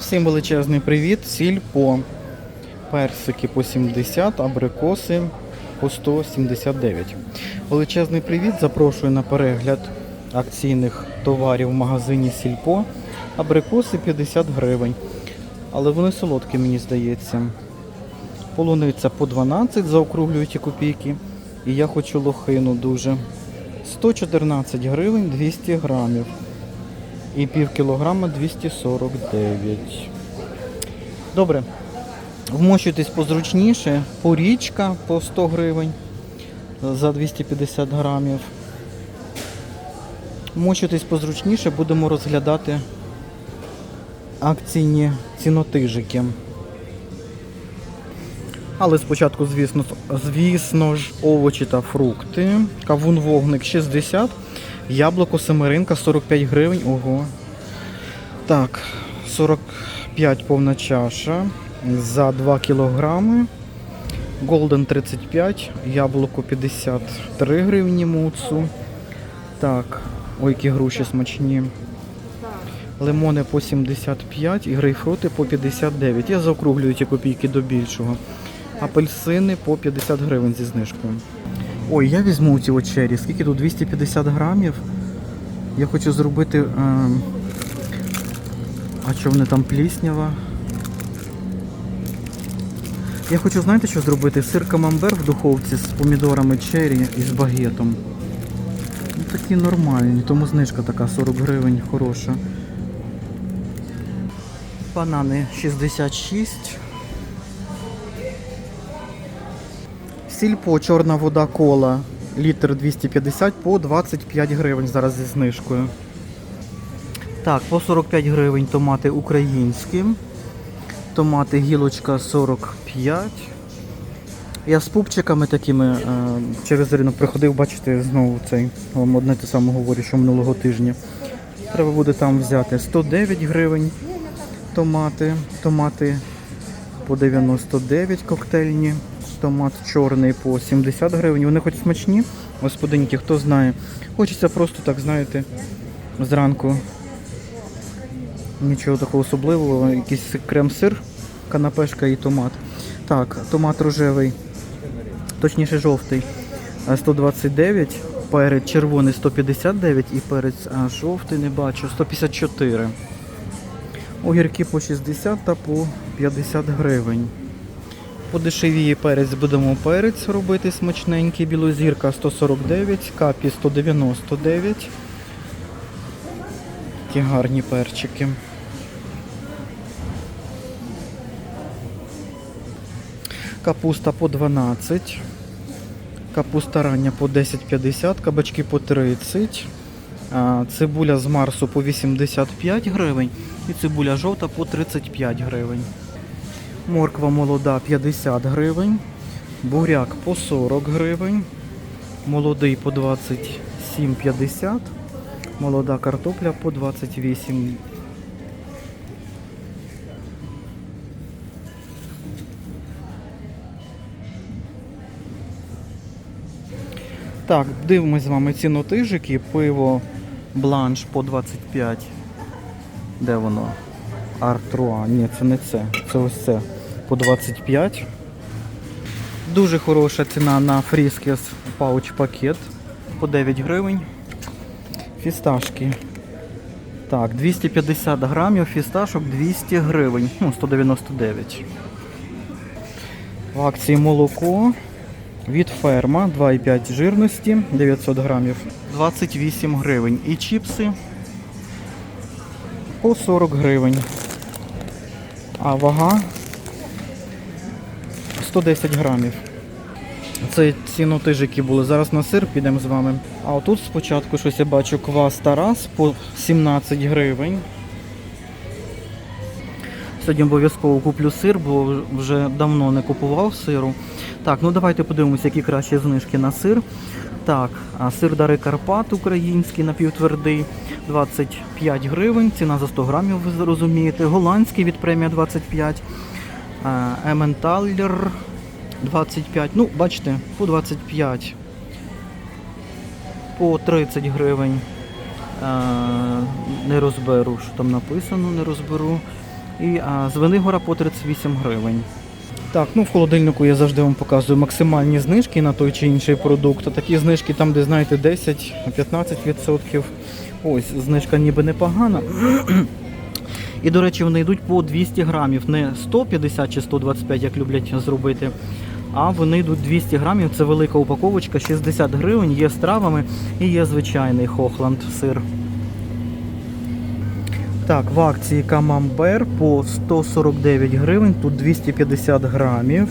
Всім величезний привіт. Сільпо. Персики по 70, абрикоси по 179. Величезний привіт. Запрошую на перегляд акційних товарів в магазині Сільпо. Абрикоси 50 гривень. Але вони солодкі, мені здається. Полуниця по 12, заокруглюють ті копійки. І я хочу лохину дуже. 114 гривень 200 грамів. І пів кілограма 249. Добре. Вмощуйтесь позручніше. Порічка по 100 гривень за 250 грамів. Вмощуйтесь позручніше, будемо розглядати акційні цінотижики. Але спочатку, звісно, звісно ж, овочі та фрукти. Кавун вогник 60, яблуко семеринка 45 гривень. Ого. Так, 45 повна чаша за 2 кілограми. Голден 35, яблуко 53 гривні муцу. Так, ой, які груші смачні. Лимони по 75 і грейпфрути по 59. Я заокруглюю ті копійки до більшого. Апельсини по 50 гривень зі знижкою. Ой, я візьму ці очері. Скільки тут? 250 грамів. Я хочу зробити. Е... А що вони там пліснява? Я хочу, знаєте, що зробити? Сир камамбер в духовці з помідорами черрі і з багетом. Ну, такі нормальні, тому знижка така 40 гривень хороша. Банани 66. Сільпо, чорна вода кола, літр 250 по 25 гривень зараз зі знижкою. Так, по 45 гривень томати українські. Томати гілочка 45. Я з пупчиками такими е, через ринок приходив, бачите, знову цей. Вам одне те саме говорю, що минулого тижня. Треба буде там взяти 109 гривень томати. Томати по 99 коктейльні. Томат чорний по 70 гривень. Вони хоч смачні, господинки, хто знає. Хочеться просто так, знаєте, зранку. Нічого такого особливого, якийсь крем-сир, канапешка і томат. Так, томат рожевий, точніше жовтий, 129, перець червоний 159 і перець а, жовтий не бачу, 154. Огірки по 60 та по 50 гривень. Подешевіє перець будемо перець робити смачненький. Білозірка 149, капі 199. Такі гарні перчики. Капуста по 12. Капуста рання по 10,50, кабачки по 30. Цибуля з Марсу по 85 гривень і цибуля жовта по 35 гривень. Морква молода 50 гривень. Буряк по 40 гривень. Молодий по 27,50. Молода картопля по 28. Так, дивимось з вами цінотижики. Пиво бланш по 25. Де воно? Артруа. Ні, це не це. Це ось це. По 25. Дуже хороша ціна на фріскес пауч пакет по 9 гривень. Фісташки. Так, 250 грамів, фісташок 200 гривень. Ну, 199. В акції молоко від ферма 2,5 жирності, 900 грамів, 28 гривень. І чіпси по 40 гривень. А вага 110 грамів. Це цінотижики були. Зараз на сир підемо з вами. А отут спочатку щось я бачу квас Тарас по 17 гривень. Сьогодні обов'язково куплю сир, бо вже давно не купував сиру. Так, ну давайте подивимося, які кращі знижки на сир. Так, сир Дари Карпат український напівтвердий 25 гривень. Ціна за 100 грамів, ви розумієте. Голландський від премія 25. А, Ементалер 25. Ну, бачите, по 25. По 30 гривень. Не розберу, що там написано, не розберу. І а, з по 38 гривень. Так, ну в холодильнику я завжди вам показую максимальні знижки на той чи інший продукт. Такі знижки там, де знаєте, 10-15%. Ось, знижка ніби непогана. І, до речі, вони йдуть по 200 грамів, не 150 чи 125, як люблять зробити. А вони йдуть 200 грамів. Це велика упаковочка, 60 гривень, є з травами і є звичайний Хохланд сир. Так, в акції камамбер по 149 гривень, тут 250 грамів.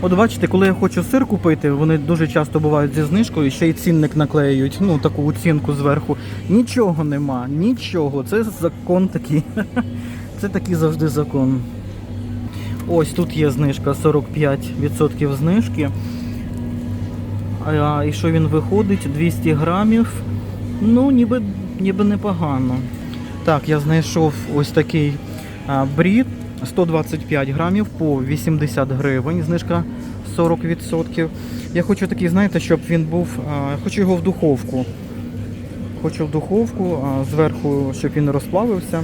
От бачите, коли я хочу сир купити, вони дуже часто бувають зі знижкою, ще й цінник наклеюють, ну таку оцінку зверху. Нічого нема, нічого. Це закон такий. Це такий завжди закон. Ось тут є знижка 45% знижки. А, і що він виходить? 200 грамів. Ну, ніби, ніби непогано. Так, я знайшов ось такий брід 125 грамів по 80 гривень, знижка 40%. Я хочу такий, знаєте, щоб він був. Хочу його в духовку. Хочу в духовку, а, зверху, щоб він розплавився.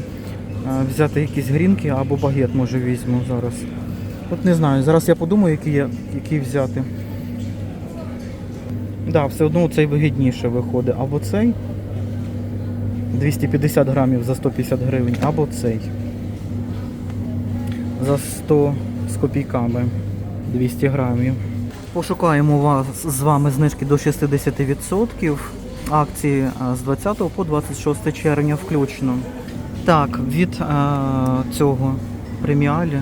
Взяти якісь грінки або багет, може, візьму зараз. От не знаю, зараз я подумаю, який, я- який взяти. Да, все одно цей вигідніше виходить. Або цей 250 грамів за 150 гривень, або цей за 100 з копійками 200 грамів. Пошукаємо вас з вами знижки до 60%. Акції з 20 по 26 червня включно. Так, від а, цього преміалі.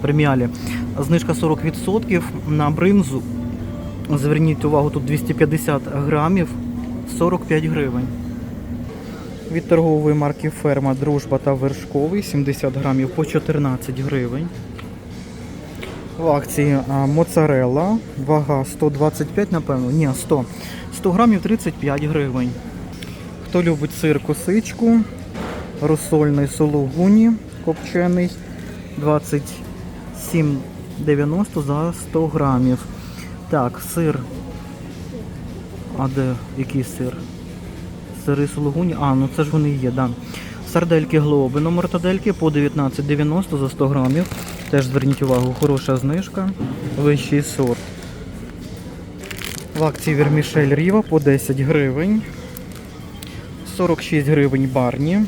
Преміалі. Знижка 40% на бринзу. Зверніть увагу, тут 250 грамів 45 гривень. Від торгової марки Ферма Дружба та Вершковий 70 грамів по 14 гривень. В акції моцарелла, вага 125, напевно, ні, 100. 100 грамів 35 гривень. Хто любить сир косичку, розсольний сологуні копчений 27,90 за 100 грамів. Так, сир. А де який сир? Сири сулугуні. А, ну це ж вони є, да. Сардельки глобино мортадельки по 19,90 за 100 грамів. Теж зверніть увагу, хороша знижка. Вищий сорт. В акції Вермішель Ріва по 10 гривень. 46 гривень барні.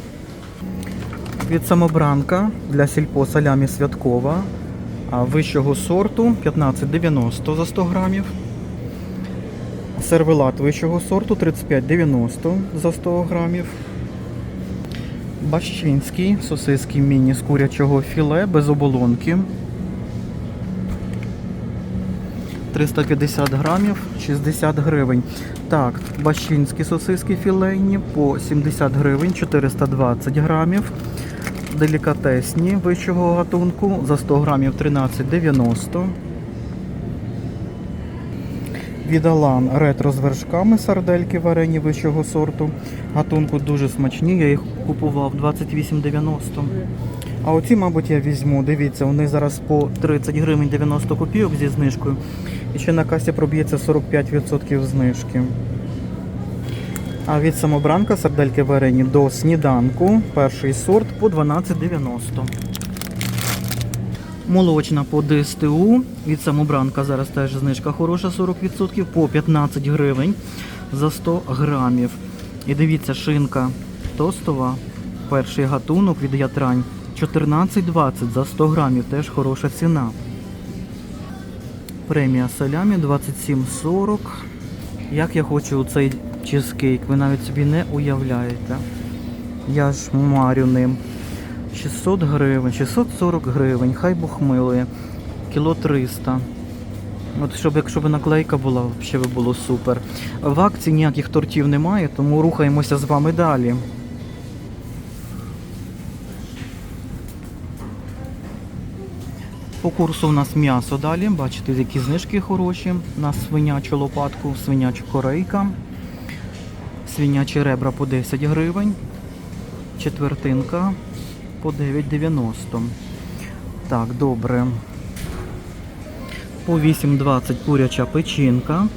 Від самобранка для сільпо салямі святкова. Вищого сорту 15,90 за 100 грамів. Сервелат вищого сорту 35,90 за 100 грамів. Бащинський сосиски міні з курячого філе без оболонки. 350 грамів 60 гривень. Так, бащинські сосиски філейні по 70 гривень 420 грамів. Делікатесні вищого гатунку за 100 грамів 13,90. Відалан ретро з вершками сардельки варені вищого сорту. Гатунку дуже смачні, я їх купував 28,90. А оці, мабуть, я візьму. Дивіться, вони зараз по 30 гривень 90 копійок зі знижкою. І ще на касі проб'ється 45% знижки. А від самобранка сардельки варені до сніданку. Перший сорт по 12,90. Молочна по ДСТУ. Від самобранка зараз теж знижка хороша 40% по 15 гривень за 100 грамів. І дивіться, шинка тостова. Перший гатунок від ятрань 14,20 за 100 грамів. Теж хороша ціна. Премія салямі 27,40. Як я хочу цей чизкейк, ви навіть собі не уявляєте. Я ж марю ним. 600 гривень, 640 гривень, хай Бог милує. Кіло 300. От щоб якщо б наклейка була, взагалі було супер. В акції ніяких тортів немає, тому рухаємося з вами далі. По курсу у нас м'ясо далі. Бачите, які знижки хороші на свинячу лопатку, свиняча корейка, свинячі ребра по 10 гривень, четвертинка по 9,90. Так, добре. По 8,20 куряча печінка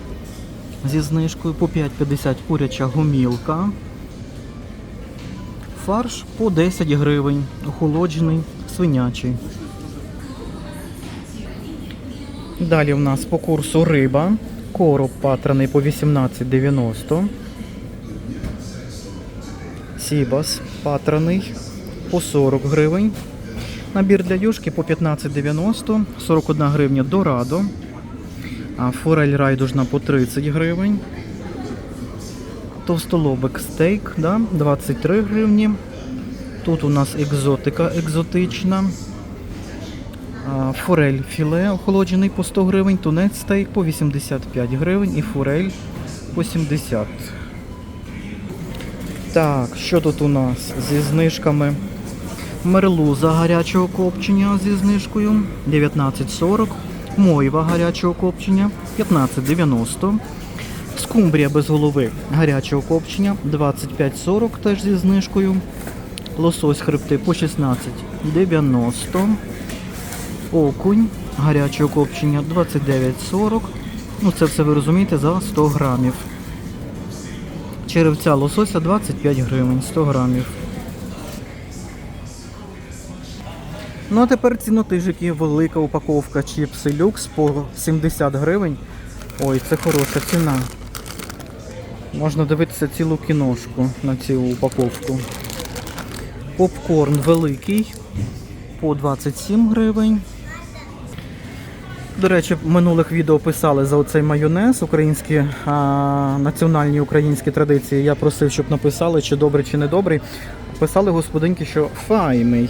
зі знижкою, по 5,50 куряча гумілка. фарш по 10 гривень. Охолоджений, свинячий. Далі в нас по курсу риба. Короб патраний по 18,90. Сібас патраний по 40 гривень. Набір для юшки по 15,90, 41 гривня дорадо. Форель райдужна по 30 гривень. Товстолобик стейк, да, 23 гривні. Тут у нас екзотика екзотична. Форель філе охолоджений по 100 гривень, тунець стейк по 85 гривень і форель по 70. Так, що тут у нас зі знижками? Мерлуза гарячого копчення зі знижкою 19,40. Мойва гарячого копчення 15,90. Скумбрія без голови гарячого копчення 25,40 теж зі знижкою. Лосось хребти по 16,90. Окунь гарячого копчення 29,40. Ну це все ви розумієте за 100 грамів. Черевця лосося 25 гривень 100 грамів. Ну а тепер цінотижики, велика упаковка чіпси люкс по 70 гривень. Ой, це хороша ціна. Можна дивитися цілу кіношку на цю упаковку. Попкорн великий по 27 гривень. До речі, в минулих відео писали за оцей майонез, українські а, національні українські традиції. Я просив, щоб написали, чи добрий, чи не добрий. Писали господинки, що файний.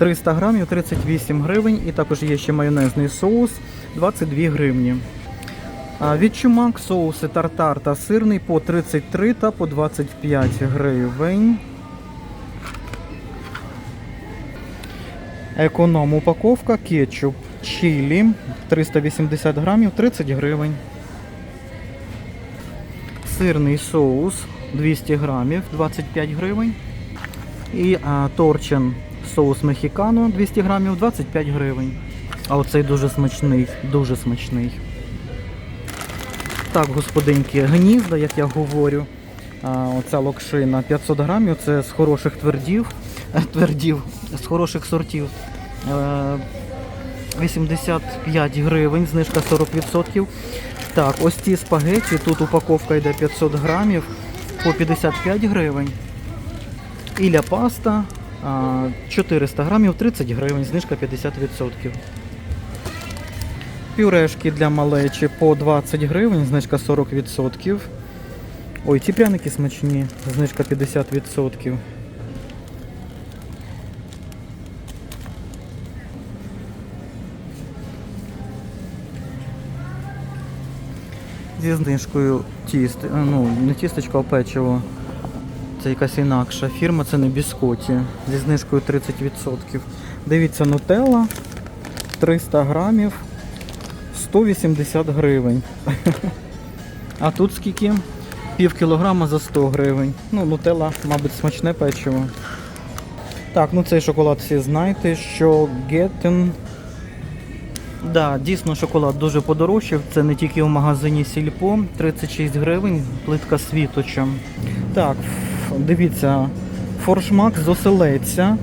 300 грамів 38 гривень. І також є ще майонезний соус 22 гривні. Від чумак соуси тартар та сирний по 33 та по 25 гривень. Економ упаковка, кетчуп, чилі 380 грамів 30 гривень. Сирний соус 200 грамів 25 гривень. І а, торчин соус мехікано 200 грамів 25 гривень. А оцей дуже смачний, дуже смачний. Так, господинки, гнізда, як я говорю. Оця локшина 500 грамів, це з хороших твердів, е, твердів, з хороших сортів. Е, 85 гривень, знижка 40%. Так, ось ці спагеті, тут упаковка йде 500 грамів по 55 гривень. Ілля паста 400 грамів 30 гривень, знижка 50%. Пюрешки для малечі по 20 гривень, знижка 40%. Ой, ці пряники смачні, знижка 50%. Зі знижкою тіст, ну, не тістечко, а печиво. Це якась інакша фірма, це не біскоті. Зі знижкою 30%. Дивіться, нутелла 300 грамів 180 гривень. А тут скільки? Пів кілограма за 100 гривень. Ну, нутелла, мабуть, смачне печиво. Так, ну цей шоколад всі знаєте, що Геттен. Да, дійсно шоколад дуже подорожчав. Це не тільки в магазині Сільпо, 36 гривень, плитка світоча. Так, дивіться, форшмак з оселедця.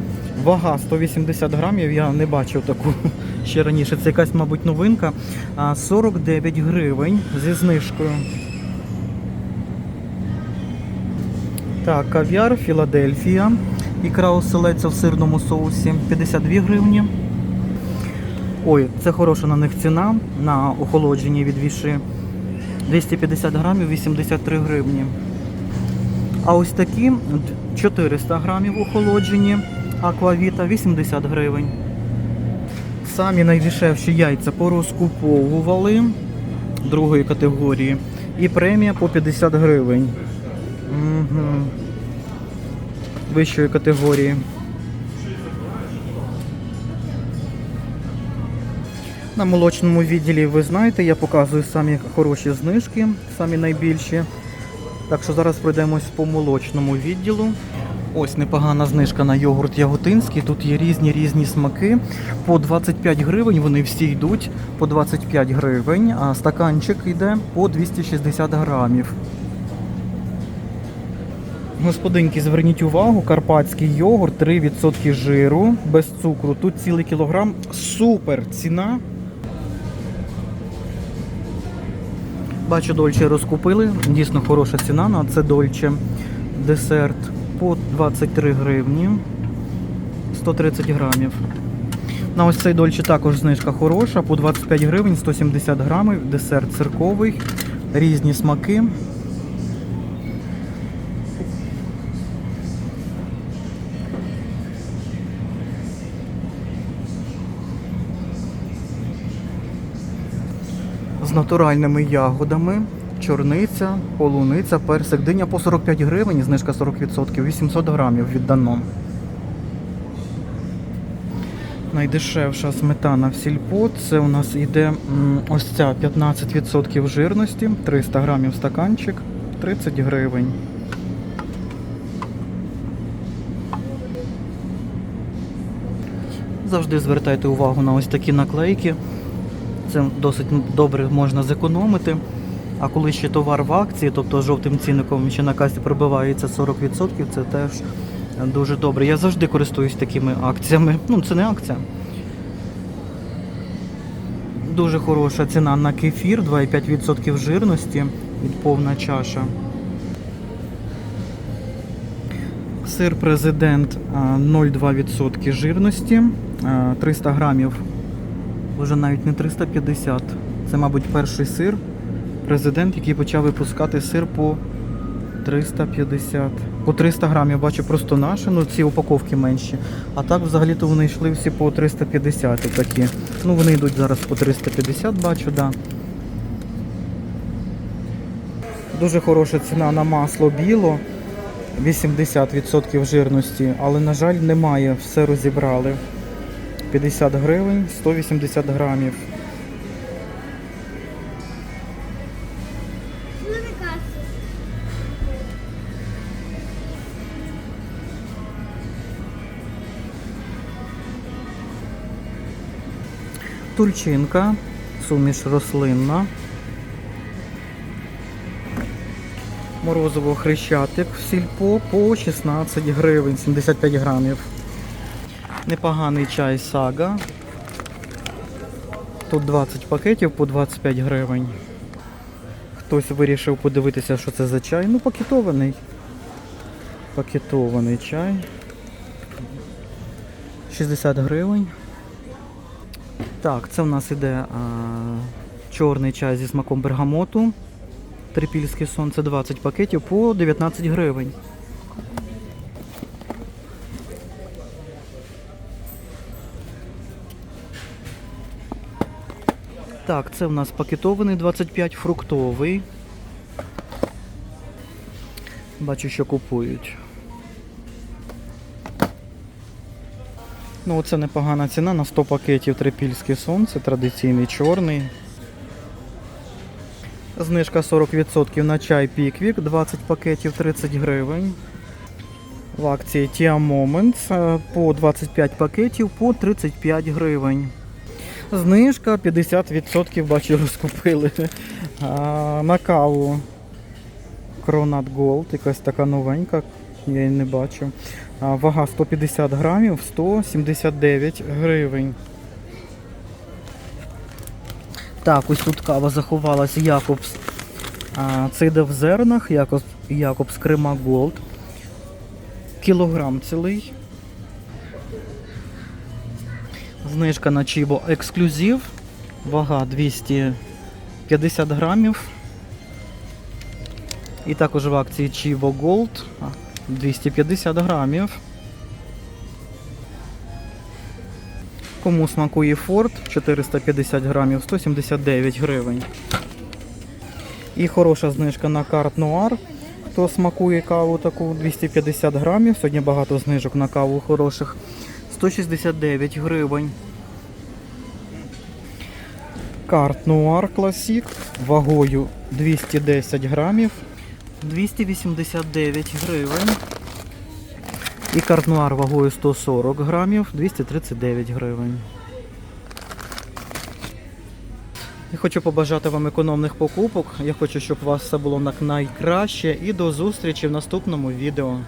Вага 180 грамів, я не бачив таку ще раніше. Це якась, мабуть, новинка. 49 гривень зі знижкою. Так, кав'яр Філадельфія. Ікра оселедця в сирному соусі 52 гривні. Ой, це хороша на них ціна на охолодженні від віши. 250 грамів 83 гривні. А ось такі 400 грамів охолоджені, аквавіта 80 гривень. Самі найдешевші яйця порозкуповували другої категорії. І премія по 50 гривень. Угу. Вищої категорії. На молочному відділі ви знаєте, я показую самі хороші знижки, самі найбільші. Так що зараз пройдемось по молочному відділу. Ось непогана знижка на йогурт яготинський. Тут є різні різні смаки. По 25 гривень вони всі йдуть по 25 гривень, а стаканчик йде по 260 грамів. Господинки, зверніть увагу, карпатський йогурт, 3% жиру, без цукру. Тут цілий кілограм. Супер ціна. Бачу, дольче розкупили. Дійсно хороша ціна на це дольче. Десерт по 23 гривні. 130 грамів. На ось цей дольче також знижка хороша, по 25 гривень, 170 грамів, десерт цирковий, різні смаки. З натуральними ягодами, чорниця, полуниця, персик, диня по 45 гривень, знижка 40%, 800 грамів віддано. Найдешевша сметана в сільпо. Це у нас йде ось ця 15% жирності, 300 грамів стаканчик, 30 гривень. Завжди звертайте увагу на ось такі наклейки. Це досить добре можна зекономити. А коли ще товар в акції, тобто жовтим цінником ще на касі пробивається 40%, це теж дуже добре. Я завжди користуюсь такими акціями. Ну, це не акція. Дуже хороша ціна на кефір, 2,5% жирності від повна чаша. Сир президент 0,2% жирності, 300 грамів, вже навіть не 350. Це, мабуть, перший сир президент, який почав випускати сир по 350. По 300 грамів бачу просто наші, ну ці упаковки менші. А так взагалі-то вони йшли всі по 350 такі. Ну вони йдуть зараз по 350, бачу, да. Дуже хороша ціна на масло біло. 80% жирності, але, на жаль, немає, все розібрали. 50 гривень, 180 грамів. Тульчинка, суміш рослинна. Морозово хрещатик в сільпо по 16 гривень, 75 грамів. Непоганий чай сага. Тут 20 пакетів по 25 гривень. Хтось вирішив подивитися, що це за чай. Ну, пакетований. Пакетований чай. 60 гривень. Так, це в нас іде а, чорний чай зі смаком бергамоту. Трипільське сонце 20 пакетів по 19 гривень. Так, це в нас пакетований 25 фруктовий. Бачу, що купують. Ну, оце непогана ціна на 100 пакетів трипільське сонце, традиційний чорний. Знижка 40% на чай Піквік, 20 пакетів 30 гривень. В акції Tia Moments е, по 25 пакетів по 35 гривень. Знижка 50%, бачу, розкупили. А, на каву Кронат Gold, якась така новенька, я її не бачу. А, вага 150 грамів, 179 гривень. Так, ось тут кава заховалася Якобс. А, це в зернах, Якобс, Якобс Крема Голд. Кілограм цілий. Знижка на Чібо ексклюзив. Вага 250 грамів. І також в акції Chivo Gold 250 грамів. Кому смакує Форд 450 грамів 179 гривень. І хороша знижка на карт Нуар. Хто смакує каву таку 250 грамів. Сьогодні багато знижок на каву хороших. 169 гривень. Карт Нуар Класік вагою 210 грамів. 289 гривень. І карт Нуар вагою 140 грамів, 239 гривень. Я хочу побажати вам економних покупок. Я хочу, щоб у вас все було на найкраще. І до зустрічі в наступному відео.